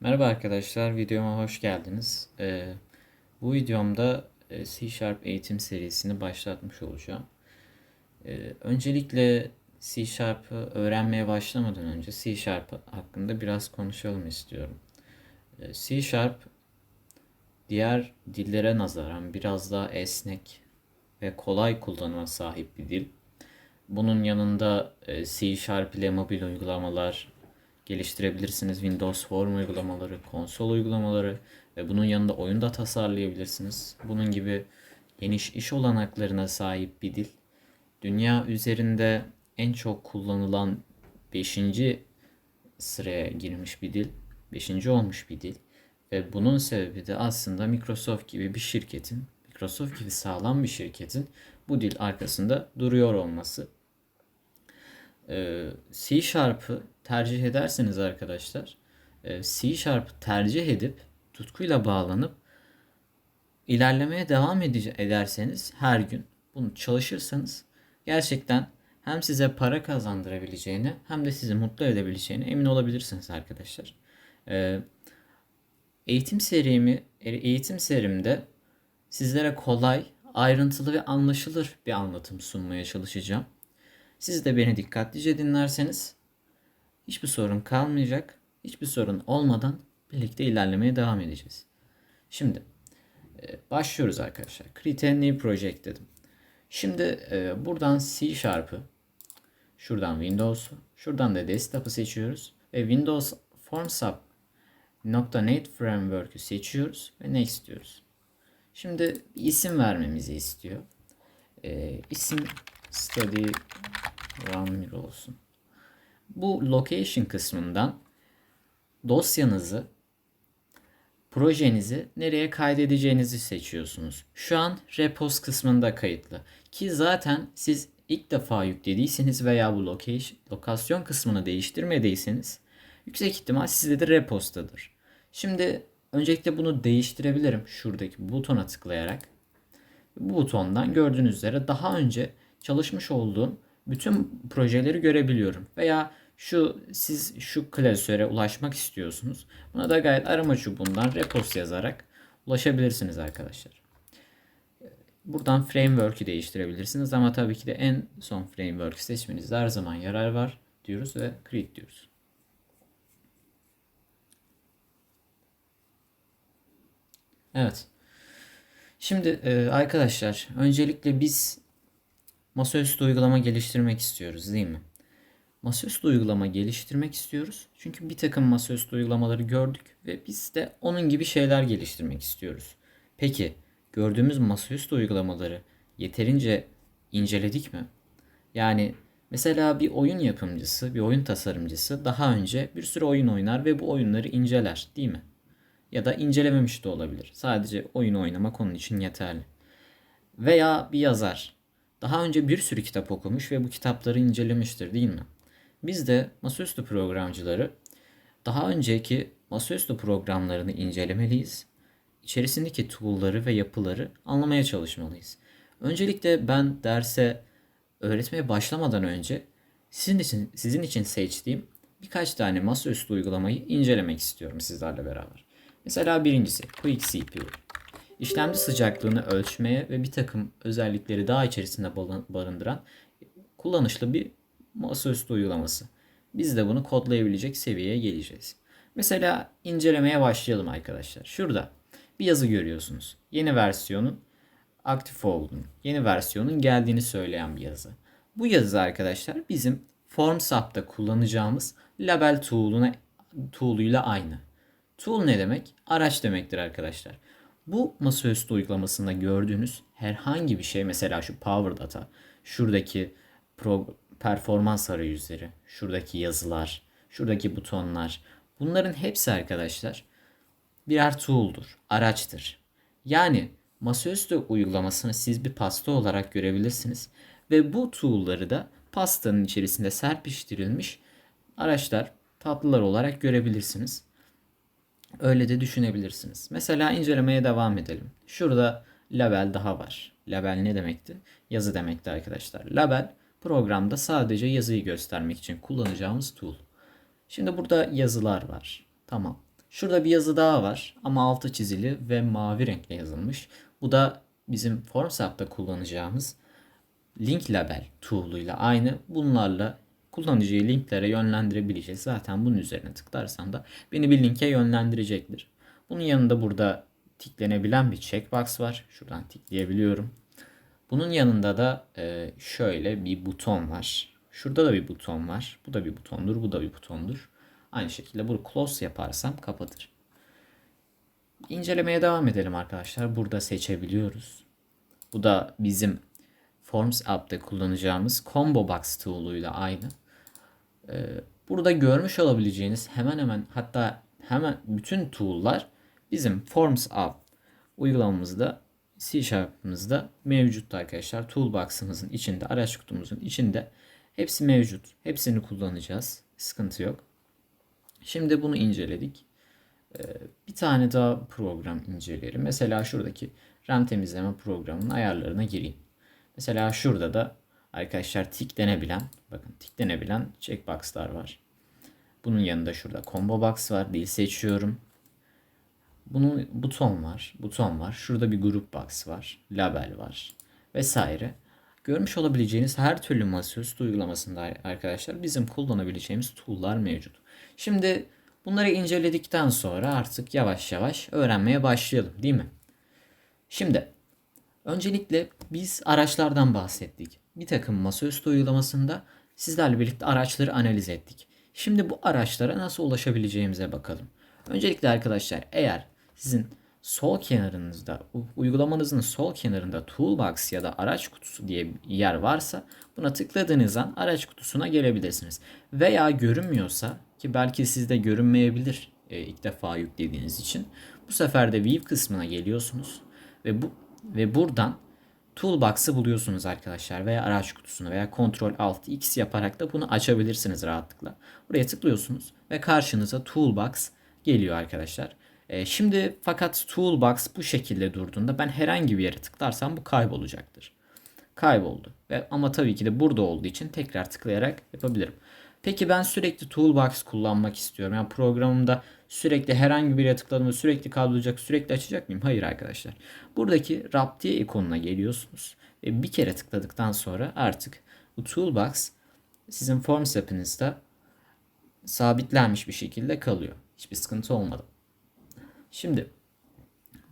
Merhaba arkadaşlar, videoma hoş geldiniz. Ee, bu videomda e, C Sharp eğitim serisini başlatmış olacağım. Ee, öncelikle C Sharp'ı öğrenmeye başlamadan önce C Sharp hakkında biraz konuşalım istiyorum. Ee, C Sharp diğer dillere nazaran biraz daha esnek ve kolay kullanıma sahip bir dil. Bunun yanında e, C Sharp ile mobil uygulamalar geliştirebilirsiniz. Windows Form uygulamaları, konsol uygulamaları ve bunun yanında oyun da tasarlayabilirsiniz. Bunun gibi geniş iş olanaklarına sahip bir dil. Dünya üzerinde en çok kullanılan 5. sıraya girmiş bir dil. 5. olmuş bir dil. Ve bunun sebebi de aslında Microsoft gibi bir şirketin, Microsoft gibi sağlam bir şirketin bu dil arkasında duruyor olması. Ee, C Sharp'ı tercih ederseniz arkadaşlar e, C Sharp tercih edip tutkuyla bağlanıp ilerlemeye devam ederseniz her gün bunu çalışırsanız gerçekten hem size para kazandırabileceğini hem de sizi mutlu edebileceğine emin olabilirsiniz arkadaşlar. Ee, eğitim serimi eğitim serimde sizlere kolay, ayrıntılı ve anlaşılır bir anlatım sunmaya çalışacağım. Siz de beni dikkatlice dinlerseniz hiçbir sorun kalmayacak. Hiçbir sorun olmadan birlikte ilerlemeye devam edeceğiz. Şimdi e, başlıyoruz arkadaşlar. Create project dedim. Şimdi e, buradan C Sharp'ı, şuradan Windows'u, şuradan da Desktop'ı seçiyoruz. Ve Windows Formsap.NET Framework'ü seçiyoruz ve Next diyoruz. Şimdi bir isim vermemizi istiyor. E, isim Study Runner olsun. Bu location kısmından dosyanızı, projenizi nereye kaydedeceğinizi seçiyorsunuz. Şu an repos kısmında kayıtlı. Ki zaten siz ilk defa yüklediyseniz veya bu location, lokasyon kısmını değiştirmediyseniz yüksek ihtimal sizde de repostadır. Şimdi öncelikle bunu değiştirebilirim şuradaki butona tıklayarak. Bu butondan gördüğünüz üzere daha önce çalışmış olduğum bütün projeleri görebiliyorum. Veya şu siz şu klasöre ulaşmak istiyorsunuz. Buna da gayet arama çubuğundan repos yazarak ulaşabilirsiniz arkadaşlar. Buradan framework'ü değiştirebilirsiniz ama tabii ki de en son framework seçmenizde her zaman yarar var diyoruz ve create diyoruz. Evet. Şimdi e, arkadaşlar öncelikle biz masaüstü uygulama geliştirmek istiyoruz değil mi? Masaüstü uygulama geliştirmek istiyoruz. Çünkü bir takım masaüstü uygulamaları gördük ve biz de onun gibi şeyler geliştirmek istiyoruz. Peki gördüğümüz masaüstü uygulamaları yeterince inceledik mi? Yani mesela bir oyun yapımcısı, bir oyun tasarımcısı daha önce bir sürü oyun oynar ve bu oyunları inceler değil mi? Ya da incelememiş de olabilir. Sadece oyun oynamak onun için yeterli. Veya bir yazar daha önce bir sürü kitap okumuş ve bu kitapları incelemiştir değil mi? Biz de masaüstü programcıları daha önceki masaüstü programlarını incelemeliyiz. İçerisindeki tool'ları ve yapıları anlamaya çalışmalıyız. Öncelikle ben derse öğretmeye başlamadan önce sizin için sizin için seçtiğim birkaç tane masaüstü uygulamayı incelemek istiyorum sizlerle beraber. Mesela birincisi Quick CPU. İşlemci sıcaklığını ölçmeye ve bir takım özellikleri daha içerisinde barındıran kullanışlı bir masaüstü uygulaması. Biz de bunu kodlayabilecek seviyeye geleceğiz. Mesela incelemeye başlayalım arkadaşlar. Şurada bir yazı görüyorsunuz. Yeni versiyonun aktif olduğunu, yeni versiyonun geldiğini söyleyen bir yazı. Bu yazı arkadaşlar bizim Formsap'ta kullanacağımız label tool'una tool'uyla aynı. Tool ne demek? Araç demektir arkadaşlar. Bu masaüstü uygulamasında gördüğünüz herhangi bir şey mesela şu Power Data, şuradaki performans arayüzleri, şuradaki yazılar, şuradaki butonlar bunların hepsi arkadaşlar birer tool'dur, araçtır. Yani masaüstü uygulamasını siz bir pasta olarak görebilirsiniz ve bu tool'ları da pastanın içerisinde serpiştirilmiş araçlar, tatlılar olarak görebilirsiniz. Öyle de düşünebilirsiniz. Mesela incelemeye devam edelim. Şurada label daha var. Label ne demekti? Yazı demekti arkadaşlar. Label programda sadece yazıyı göstermek için kullanacağımız tool. Şimdi burada yazılar var. Tamam. Şurada bir yazı daha var ama altı çizili ve mavi renkle yazılmış. Bu da bizim Forms app'ta kullanacağımız link label tool'uyla aynı. Bunlarla kullanıcıyı linklere yönlendirebileceğiz. Zaten bunun üzerine tıklarsan da beni bir linke yönlendirecektir. Bunun yanında burada tiklenebilen bir checkbox var. Şuradan tikleyebiliyorum. Bunun yanında da e, şöyle bir buton var. Şurada da bir buton var. Bu da bir butondur, bu da bir butondur. Aynı şekilde bunu close yaparsam kapatır. İncelemeye devam edelim arkadaşlar. Burada seçebiliyoruz. Bu da bizim Forms app'te kullanacağımız Combo Box tool'uyla aynı. Ee, burada görmüş olabileceğiniz hemen hemen hatta hemen bütün tool'lar bizim Forms app uygulamamızda C Sharp'ımızda mevcut arkadaşlar. Toolbox'ımızın içinde, araç kutumuzun içinde hepsi mevcut. Hepsini kullanacağız. Sıkıntı yok. Şimdi bunu inceledik. Ee, bir tane daha program inceleyelim. Mesela şuradaki RAM temizleme programının ayarlarına gireyim. Mesela şurada da arkadaşlar tiklenebilen, bakın tiklenebilen checkbox'lar var. Bunun yanında şurada combo box var. Dil seçiyorum. Bunun buton var, buton var. Şurada bir grup box var, label var vesaire. Görmüş olabileceğiniz her türlü masaüstü uygulamasında arkadaşlar bizim kullanabileceğimiz tool'lar mevcut. Şimdi bunları inceledikten sonra artık yavaş yavaş öğrenmeye başlayalım değil mi? Şimdi öncelikle biz araçlardan bahsettik. Bir takım masaüstü uygulamasında sizlerle birlikte araçları analiz ettik. Şimdi bu araçlara nasıl ulaşabileceğimize bakalım. Öncelikle arkadaşlar eğer sizin sol kenarınızda uygulamanızın sol kenarında toolbox ya da araç kutusu diye bir yer varsa buna tıkladığınız an araç kutusuna gelebilirsiniz. Veya görünmüyorsa ki belki sizde görünmeyebilir e, ilk defa yüklediğiniz için bu sefer de view kısmına geliyorsunuz ve bu ve buradan Toolbox'ı buluyorsunuz arkadaşlar veya araç kutusunu veya Ctrl Alt X yaparak da bunu açabilirsiniz rahatlıkla. Buraya tıklıyorsunuz ve karşınıza Toolbox geliyor arkadaşlar. E, şimdi fakat Toolbox bu şekilde durduğunda ben herhangi bir yere tıklarsam bu kaybolacaktır. Kayboldu. Ve ama tabii ki de burada olduğu için tekrar tıklayarak yapabilirim. Peki ben sürekli Toolbox kullanmak istiyorum. Yani programımda sürekli herhangi bir yere tıkladığımda sürekli kaldıracak, sürekli açacak mıyım? Hayır arkadaşlar. Buradaki Raptiye ikonuna geliyorsunuz. Ve bir kere tıkladıktan sonra artık bu Toolbox sizin Forms app'inizde sabitlenmiş bir şekilde kalıyor. Hiçbir sıkıntı olmadı. Şimdi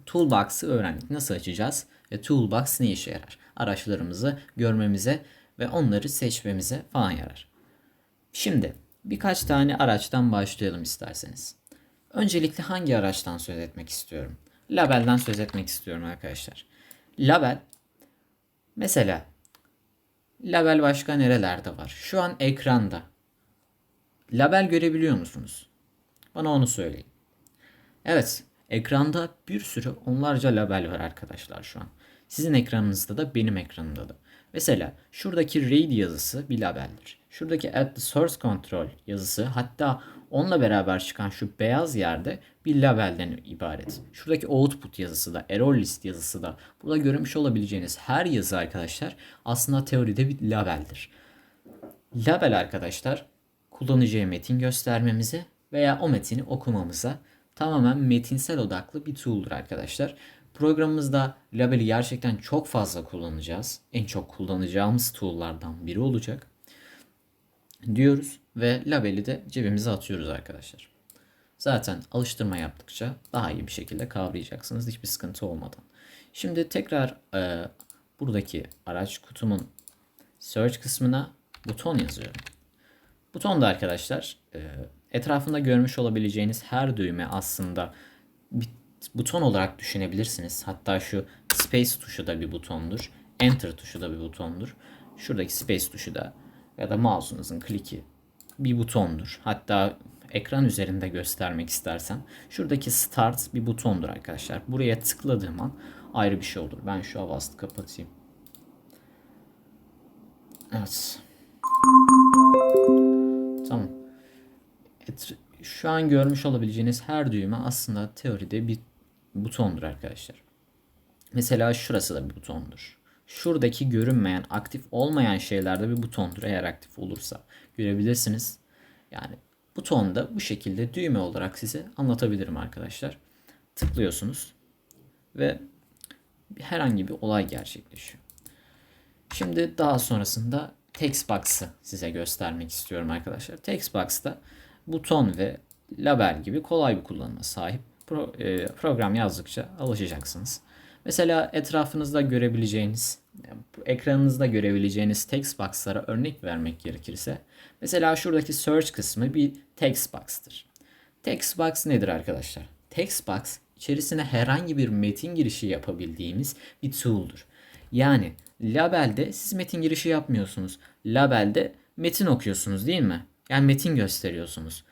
Toolbox'ı öğrendik. Nasıl açacağız? Ve Toolbox ne işe yarar? Araçlarımızı görmemize ve onları seçmemize falan yarar. Şimdi birkaç tane araçtan başlayalım isterseniz. Öncelikle hangi araçtan söz etmek istiyorum? Label'den söz etmek istiyorum arkadaşlar. Label mesela label başka nerelerde var? Şu an ekranda. Label görebiliyor musunuz? Bana onu söyleyin. Evet, ekranda bir sürü onlarca label var arkadaşlar şu an. Sizin ekranınızda da benim ekranımda da. Mesela şuradaki read yazısı bir labeldir. Şuradaki add the source control yazısı hatta onunla beraber çıkan şu beyaz yerde bir labelden ibaret. Şuradaki output yazısı da, error list yazısı da burada görmüş olabileceğiniz her yazı arkadaşlar aslında teoride bir labeldir. Label arkadaşlar kullanıcıya metin göstermemize veya o metini okumamıza tamamen metinsel odaklı bir tool'dur arkadaşlar. Programımızda label'i gerçekten çok fazla kullanacağız. En çok kullanacağımız tool'lardan biri olacak. Diyoruz ve label'i de cebimize atıyoruz arkadaşlar. Zaten alıştırma yaptıkça daha iyi bir şekilde kavrayacaksınız hiçbir sıkıntı olmadan. Şimdi tekrar e, buradaki araç kutumun search kısmına buton yazıyorum. Buton da arkadaşlar e, etrafında görmüş olabileceğiniz her düğme aslında bir buton olarak düşünebilirsiniz. Hatta şu space tuşu da bir butondur. Enter tuşu da bir butondur. Şuradaki space tuşu da ya da mouse'unuzun kliki bir butondur. Hatta ekran üzerinde göstermek istersem şuradaki start bir butondur arkadaşlar. Buraya tıkladığım an ayrı bir şey olur. Ben şu Avast'ı kapatayım. Evet. Tamam. Et, şu an görmüş olabileceğiniz her düğme aslında teoride bir butondur arkadaşlar. Mesela şurası da bir butondur. Şuradaki görünmeyen, aktif olmayan şeylerde bir butondur eğer aktif olursa. Görebilirsiniz. Yani butonda bu şekilde düğme olarak size anlatabilirim arkadaşlar. Tıklıyorsunuz ve herhangi bir olay gerçekleşiyor. Şimdi daha sonrasında text box'ı size göstermek istiyorum arkadaşlar. Text box'ta buton ve label gibi kolay bir kullanıma sahip. Pro, e, program yazdıkça alışacaksınız. Mesela etrafınızda görebileceğiniz, ekranınızda görebileceğiniz text box'lara örnek vermek gerekirse, mesela şuradaki search kısmı bir text box'tır. Text box nedir arkadaşlar? Text box içerisine herhangi bir metin girişi yapabildiğimiz bir tool'dur. Yani labelde siz metin girişi yapmıyorsunuz. Labelde metin okuyorsunuz değil mi? Yani metin gösteriyorsunuz.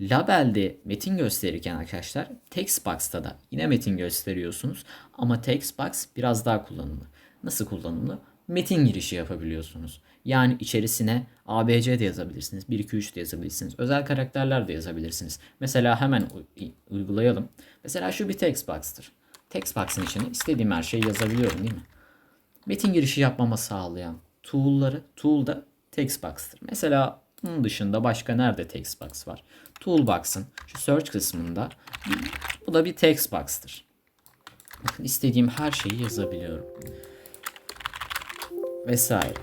Labelde metin gösterirken arkadaşlar text box'ta da yine metin gösteriyorsunuz ama text box biraz daha kullanımlı. Nasıl kullanımlı? Metin girişi yapabiliyorsunuz. Yani içerisine ABC de yazabilirsiniz, 1 2 3 de yazabilirsiniz. Özel karakterler de yazabilirsiniz. Mesela hemen uygulayalım. Mesela şu bir text box'tır. Text box'ın içine istediğim her şeyi yazabiliyorum değil mi? Metin girişi yapmama sağlayan tool'ları, tool da text box'tır. Mesela bunun dışında başka nerede text box var? Toolbox'ın şu search kısmında bu da bir text box'tır. Bakın istediğim her şeyi yazabiliyorum. Vesaire.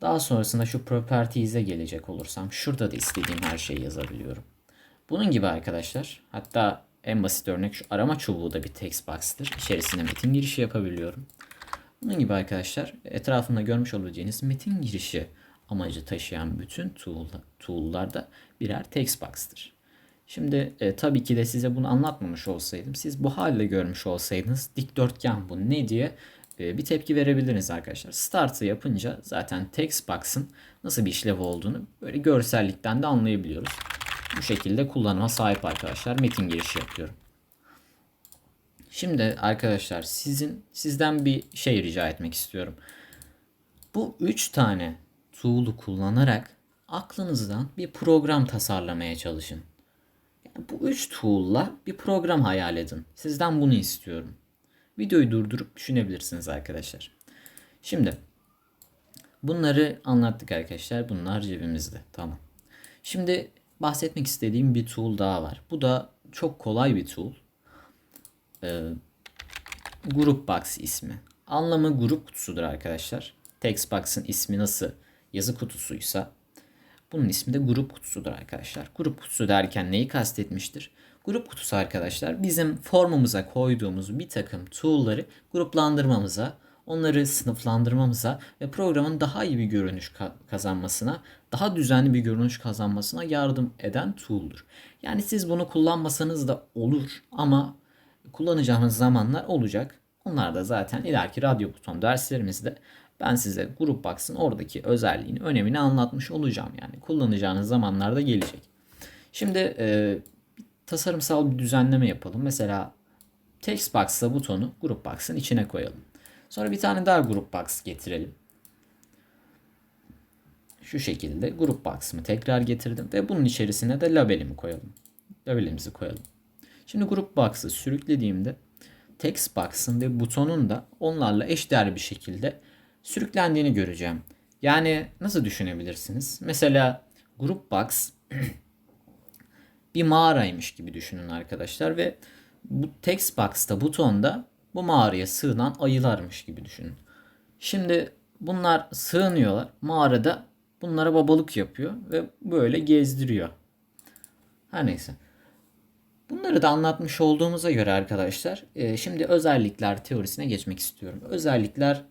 Daha sonrasında şu properties'e gelecek olursam şurada da istediğim her şeyi yazabiliyorum. Bunun gibi arkadaşlar hatta en basit örnek şu arama çubuğu da bir text box'tır. İçerisine metin girişi yapabiliyorum. Bunun gibi arkadaşlar etrafında görmüş olabileceğiniz metin girişi amacı taşıyan bütün tool, tool'larda birer text box'tır. Şimdi e, tabii ki de size bunu anlatmamış olsaydım, siz bu halde görmüş olsaydınız dikdörtgen bu ne diye e, bir tepki verebiliriz arkadaşlar. Start'ı yapınca zaten text box'ın nasıl bir işlev olduğunu böyle görsellikten de anlayabiliyoruz. Bu şekilde kullanıma sahip arkadaşlar. Metin girişi yapıyorum. Şimdi arkadaşlar sizin sizden bir şey rica etmek istiyorum. Bu üç tane tool'u kullanarak aklınızdan bir program tasarlamaya çalışın. Yani bu üç tool'la bir program hayal edin. Sizden bunu istiyorum. Videoyu durdurup düşünebilirsiniz arkadaşlar. Şimdi bunları anlattık arkadaşlar. Bunlar cebimizde. Tamam. Şimdi bahsetmek istediğim bir tool daha var. Bu da çok kolay bir tool. Ee, Group Box ismi. Anlamı grup kutusudur arkadaşlar. Textbox'ın ismi nasıl yazı kutusuysa bunun ismi de grup kutusudur arkadaşlar. Grup kutusu derken neyi kastetmiştir? Grup kutusu arkadaşlar bizim formumuza koyduğumuz bir takım tool'ları gruplandırmamıza, onları sınıflandırmamıza ve programın daha iyi bir görünüş kazanmasına, daha düzenli bir görünüş kazanmasına yardım eden tool'dur. Yani siz bunu kullanmasanız da olur ama kullanacağınız zamanlar olacak. Onlar da zaten ileriki radyo buton derslerimizde ben size Group Box'ın oradaki özelliğini, önemini anlatmış olacağım. Yani kullanacağınız zamanlarda gelecek. Şimdi e, tasarımsal bir düzenleme yapalım. Mesela text box'a butonu Group Box'ın içine koyalım. Sonra bir tane daha Group Box getirelim. Şu şekilde Group Box'ımı tekrar getirdim ve bunun içerisine de labelimi koyalım. Labelimizi koyalım. Şimdi Group Box'ı sürüklediğimde text box'ın ve butonun da onlarla eşdeğer bir şekilde sürüklendiğini göreceğim. Yani nasıl düşünebilirsiniz? Mesela Group Box bir mağaraymış gibi düşünün arkadaşlar ve bu text box'ta butonda bu mağaraya sığınan ayılarmış gibi düşünün. Şimdi bunlar sığınıyorlar. Mağarada bunlara babalık yapıyor ve böyle gezdiriyor. Her neyse. Bunları da anlatmış olduğumuza göre arkadaşlar e, şimdi özellikler teorisine geçmek istiyorum. Özellikler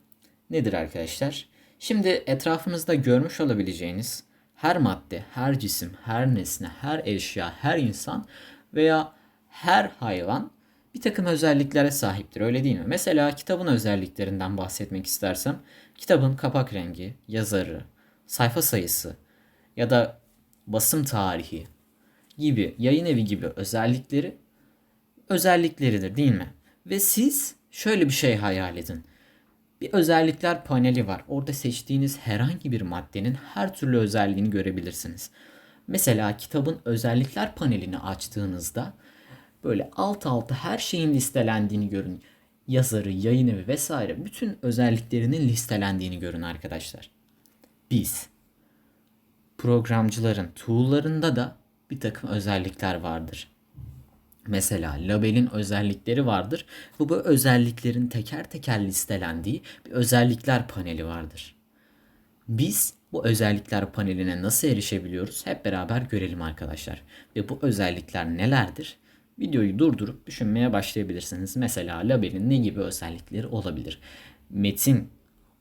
nedir arkadaşlar? Şimdi etrafınızda görmüş olabileceğiniz her madde, her cisim, her nesne, her eşya, her insan veya her hayvan bir takım özelliklere sahiptir öyle değil mi? Mesela kitabın özelliklerinden bahsetmek istersem kitabın kapak rengi, yazarı, sayfa sayısı ya da basım tarihi gibi yayın evi gibi özellikleri özellikleridir değil mi? Ve siz şöyle bir şey hayal edin. Bir özellikler paneli var. Orada seçtiğiniz herhangi bir maddenin her türlü özelliğini görebilirsiniz. Mesela kitabın özellikler panelini açtığınızda böyle alt alta her şeyin listelendiğini görün. Yazarı, yayın evi vesaire bütün özelliklerinin listelendiğini görün arkadaşlar. Biz programcıların tool'larında da bir takım özellikler vardır. Mesela labelin özellikleri vardır ve bu özelliklerin teker teker listelendiği bir özellikler paneli vardır. Biz bu özellikler paneline nasıl erişebiliyoruz? Hep beraber görelim arkadaşlar. Ve bu özellikler nelerdir? Videoyu durdurup düşünmeye başlayabilirsiniz. Mesela labelin ne gibi özellikleri olabilir? Metin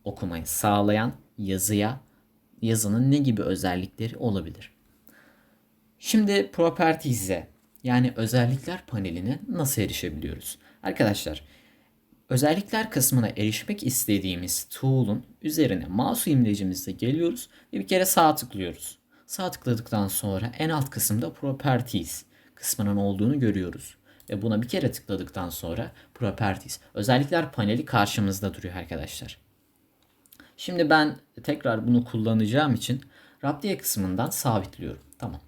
okumayı sağlayan yazıya yazının ne gibi özellikleri olabilir? Şimdi properties'e yani özellikler paneline nasıl erişebiliyoruz? Arkadaşlar özellikler kısmına erişmek istediğimiz tool'un üzerine mouse imlecimizle geliyoruz ve bir kere sağ tıklıyoruz. Sağ tıkladıktan sonra en alt kısımda properties kısmının olduğunu görüyoruz. Ve buna bir kere tıkladıktan sonra properties özellikler paneli karşımızda duruyor arkadaşlar. Şimdi ben tekrar bunu kullanacağım için Raptiye kısmından sabitliyorum. Tamam.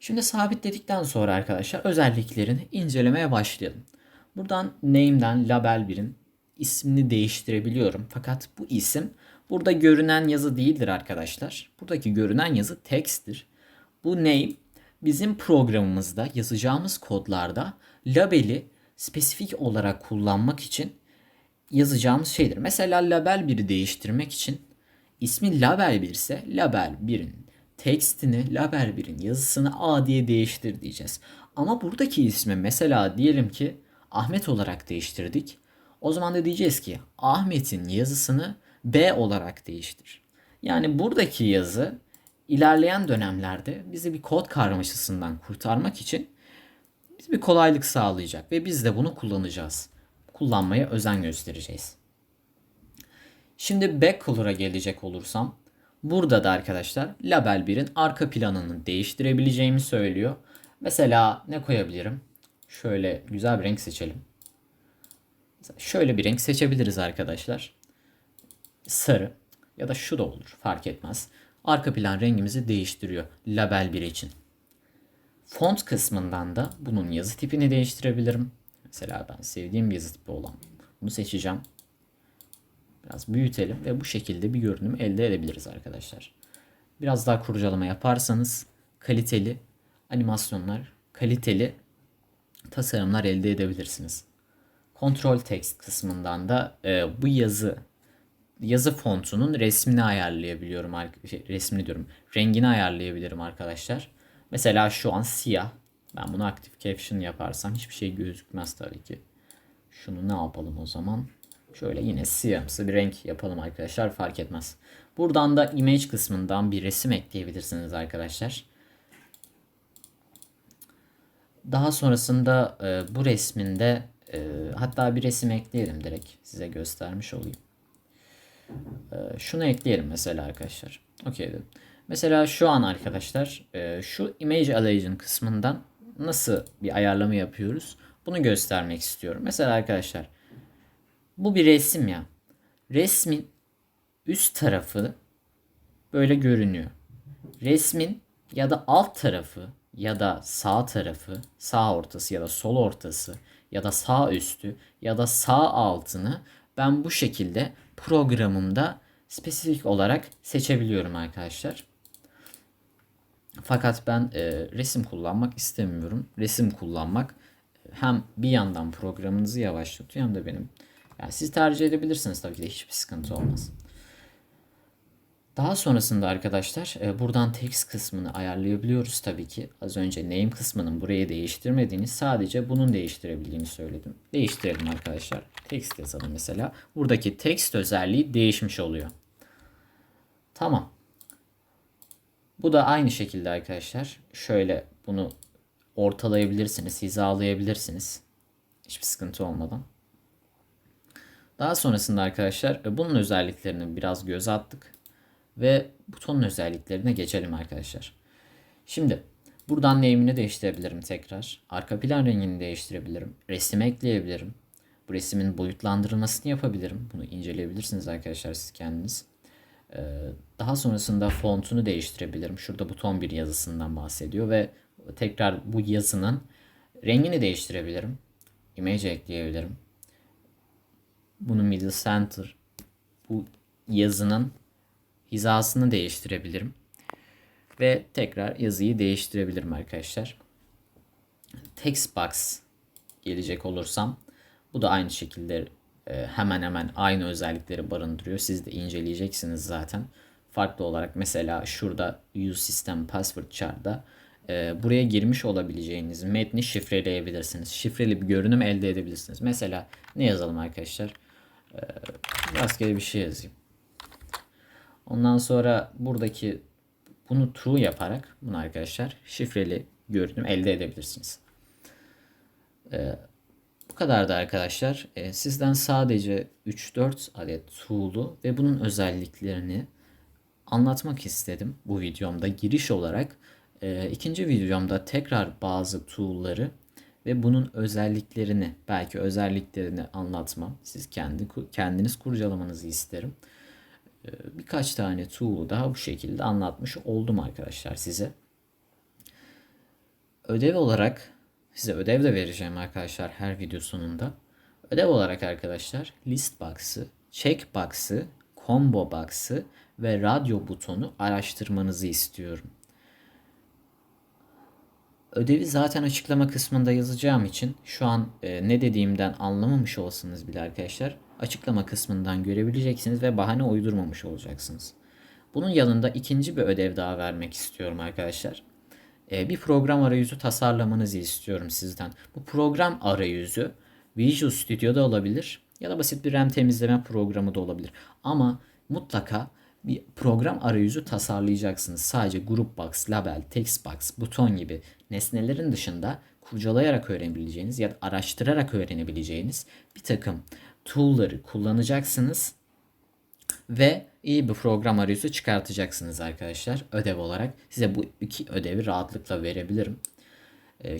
Şimdi sabitledikten sonra arkadaşlar özelliklerini incelemeye başlayalım. Buradan name'den label 1'in ismini değiştirebiliyorum. Fakat bu isim burada görünen yazı değildir arkadaşlar. Buradaki görünen yazı text'tir. Bu name bizim programımızda yazacağımız kodlarda labeli spesifik olarak kullanmak için yazacağımız şeydir. Mesela label 1'i değiştirmek için ismi label 1 ise label 1'in tekstini label 1'in yazısını A diye değiştir diyeceğiz. Ama buradaki ismi mesela diyelim ki Ahmet olarak değiştirdik. O zaman da diyeceğiz ki Ahmet'in yazısını B olarak değiştir. Yani buradaki yazı ilerleyen dönemlerde bizi bir kod karmaşasından kurtarmak için biz bir kolaylık sağlayacak ve biz de bunu kullanacağız. Kullanmaya özen göstereceğiz. Şimdi back color'a gelecek olursam burada da arkadaşlar label 1'in arka planını değiştirebileceğimi söylüyor. Mesela ne koyabilirim? Şöyle güzel bir renk seçelim. Şöyle bir renk seçebiliriz arkadaşlar. Sarı ya da şu da olur fark etmez. Arka plan rengimizi değiştiriyor label 1 için. Font kısmından da bunun yazı tipini değiştirebilirim. Mesela ben sevdiğim yazı tipi olan bunu seçeceğim. Biraz büyütelim ve bu şekilde bir görünüm elde edebiliriz arkadaşlar. Biraz daha kurcalama yaparsanız kaliteli animasyonlar, kaliteli tasarımlar elde edebilirsiniz. Kontrol text kısmından da e, bu yazı yazı fontunun resmini ayarlayabiliyorum. Şey, resmini diyorum. Rengini ayarlayabilirim arkadaşlar. Mesela şu an siyah. Ben bunu aktif caption yaparsam hiçbir şey gözükmez tabii ki. Şunu ne yapalım o zaman? Şöyle yine siyahımsı bir renk yapalım arkadaşlar fark etmez. Buradan da image kısmından bir resim ekleyebilirsiniz arkadaşlar. Daha sonrasında e, bu resminde e, hatta bir resim ekleyelim direkt size göstermiş olayım. E, şunu ekleyelim mesela arkadaşlar. Okey dedim. Mesela şu an arkadaşlar e, şu image allocation kısmından nasıl bir ayarlama yapıyoruz? Bunu göstermek istiyorum. Mesela arkadaşlar bu bir resim ya. Resmin üst tarafı böyle görünüyor. Resmin ya da alt tarafı ya da sağ tarafı, sağ ortası ya da sol ortası ya da sağ üstü ya da sağ altını ben bu şekilde programımda spesifik olarak seçebiliyorum arkadaşlar. Fakat ben e, resim kullanmak istemiyorum. Resim kullanmak hem bir yandan programınızı yavaşlatıyor hem de benim. Yani siz tercih edebilirsiniz tabii ki de hiçbir sıkıntı olmaz. Daha sonrasında arkadaşlar e, buradan text kısmını ayarlayabiliyoruz tabii ki. Az önce name kısmının buraya değiştirmediğini sadece bunun değiştirebildiğini söyledim. Değiştirelim arkadaşlar. Text yazalım mesela. Buradaki text özelliği değişmiş oluyor. Tamam. Bu da aynı şekilde arkadaşlar. Şöyle bunu ortalayabilirsiniz, hizalayabilirsiniz. Hiçbir sıkıntı olmadan. Daha sonrasında arkadaşlar e, bunun özelliklerini biraz göz attık. Ve butonun özelliklerine geçelim arkadaşlar. Şimdi buradan name'ini değiştirebilirim tekrar. Arka plan rengini değiştirebilirim. Resim ekleyebilirim. Bu resmin boyutlandırılmasını yapabilirim. Bunu inceleyebilirsiniz arkadaşlar siz kendiniz. Ee, daha sonrasında fontunu değiştirebilirim. Şurada buton bir yazısından bahsediyor ve tekrar bu yazının rengini değiştirebilirim. Image ekleyebilirim. Bunu middle center bu yazının hizasını değiştirebilirim. ve tekrar yazıyı değiştirebilirim arkadaşlar. Text box gelecek olursam bu da aynı şekilde e, hemen hemen aynı özellikleri barındırıyor. Siz de inceleyeceksiniz zaten. Farklı olarak mesela şurada use system password char'da e, buraya girmiş olabileceğiniz metni şifreleyebilirsiniz. Şifreli bir görünüm elde edebilirsiniz. Mesela ne yazalım arkadaşlar? E, rastgele bir şey yazayım. Ondan sonra buradaki bunu true yaparak bunu arkadaşlar şifreli görünüm elde edebilirsiniz. Ee, bu kadar da arkadaşlar. Ee, sizden sadece 3-4 adet tool'u ve bunun özelliklerini anlatmak istedim bu videomda giriş olarak. Ee, ikinci videomda tekrar bazı tool'ları ve bunun özelliklerini belki özelliklerini anlatmam. Siz kendi kendiniz kurcalamanızı isterim. Ee, birkaç tane tool'u daha bu şekilde anlatmış oldum arkadaşlar size. Ödev olarak size ödev de vereceğim arkadaşlar her video sonunda. Ödev olarak arkadaşlar list box'ı, check box'ı, combo box'ı ve radyo butonu araştırmanızı istiyorum. Ödevi zaten açıklama kısmında yazacağım için şu an e, ne dediğimden anlamamış olasınız bile arkadaşlar. Açıklama kısmından görebileceksiniz ve bahane uydurmamış olacaksınız. Bunun yanında ikinci bir ödev daha vermek istiyorum arkadaşlar. E, bir program arayüzü tasarlamanızı istiyorum sizden. Bu program arayüzü Visual Studio'da olabilir ya da basit bir RAM temizleme programı da olabilir. Ama mutlaka bir program arayüzü tasarlayacaksınız. Sadece group box, label, text box, buton gibi nesnelerin dışında kurcalayarak öğrenebileceğiniz ya da araştırarak öğrenebileceğiniz bir takım tool'ları kullanacaksınız ve iyi bir program arayüzü çıkartacaksınız arkadaşlar ödev olarak. Size bu iki ödevi rahatlıkla verebilirim.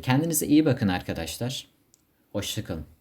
Kendinize iyi bakın arkadaşlar. Hoşçakalın.